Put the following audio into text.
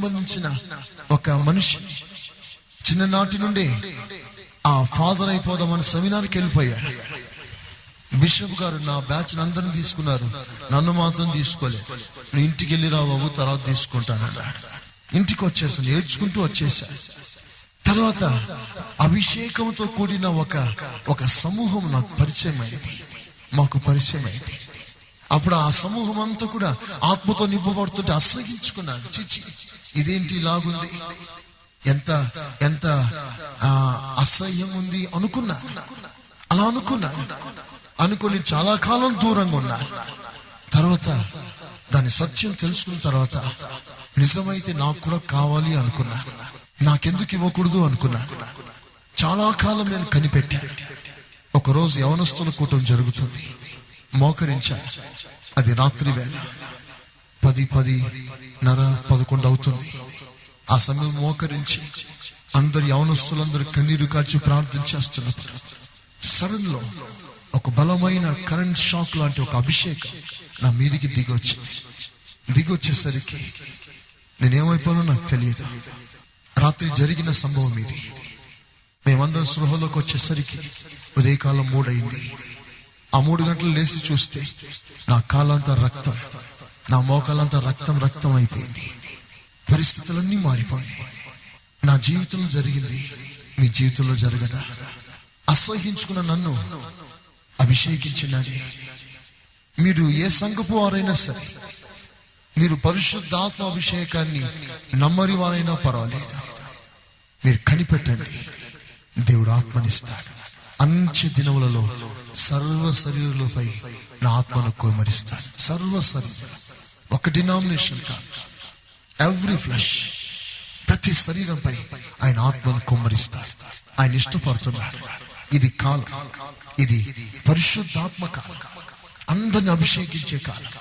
సంబంధించిన ఒక మనిషి చిన్ననాటి నుండి ఆ ఫాదర్ అయిపోదామని సెమినార్కి వెళ్ళిపోయాడు. బిషప్ గారు నా బ్యాచ్ అందరిని తీసుకున్నారు. నన్ను మాత్రం తీసుకోలేదు. నువ్వు ఇంటికి వెళ్ళి రా బాబు తర్వాత తీసుకుంటాను అన్నాడు. ఇంటికి వచ్చేసాను నేర్చుకుంటూ వచ్చేసా. తర్వాత అభిషేకంతో కూడిన ఒక ఒక సమూహం నాకు పరిచయం అయింది మాకు పరిచయం అయింది అప్పుడు ఆ సమూహం అంతా కూడా ఆత్మతో నింపబడుతుంటే అసహించుకున్నాడు చిచి ఇదేంటి ఇలాగుంది? ఎంత ఎంత అసహ్యం ఉంది అనుకున్నా. అలా అనుకున్నా. అనుకుని చాలా కాలం దూరంగా ఉన్నా. తర్వాత దాని సత్యం తెలుసుకున్న తర్వాత నిజమైతే నాకు కూడా కావాలి అనుకున్నా. నాకెందుకు ఇవ్వకూడదు అనుకున్నా. చాలా కాలం నేను కనిపెట్టా. ఒకరోజు యవనస్తుల కూటం జరుగుతుంది. మోకరించా అది రాత్రి వేళ. పది పది నర పదకొండు అవుతుంది. ఆ సమయం మోకరించి అందరు యవనస్తులందరూ కన్నీరు కాచి ప్రార్థన చేస్తున్నప్పుడు సడన్లో ఒక బలమైన కరెంట్ షాక్ లాంటి ఒక అభిషేకం నా మీదికి దిగొచ్చి. దిగొచ్చేసరికి నేనేమైపోయానో నాకు తెలియదు. రాత్రి జరిగిన సంభవం ఇది. మేమందరం సృహలోకి వచ్చేసరికి ఉదయకాలం మూడైంది ఆ మూడు గంటలు లేచి చూస్తే నా కాలంతా రక్తం నా మోకాలంతా రక్తం రక్తం అయిపోయింది. పరిస్థితులన్నీ మారిపోయాయి. నా జీవితంలో జరిగింది మీ జీవితంలో జరగదా? అసహించుకున్న నన్ను అభిషేకించినాడే మీరు ఏ సంఘపు వారైనా సరే మీరు పరిశుద్ధాత్మ అభిషేకాన్ని నమ్మరి వారైనా పర్వాలేదు. మీరు కనిపెట్టండి. దేవుడు ఆత్మనిస్తాడు. అంచె దినములలో సర్వ శరీరులపై నా ఆత్మను కుమరిస్తాను సర్వ శరీరం. ఒక డినామినేషన్ కాదు. ఎవ్రీ ఫ్లష్ ప్రతి శరీరంపై ఆయన ఆత్మను కుమ్మరిస్తారు ఆయన ఇష్టపడుతున్నారు ఇది కాలం. ఇది పరిశుద్ధాత్మ కాలం. అందరిని అభిషేకించే కాలం.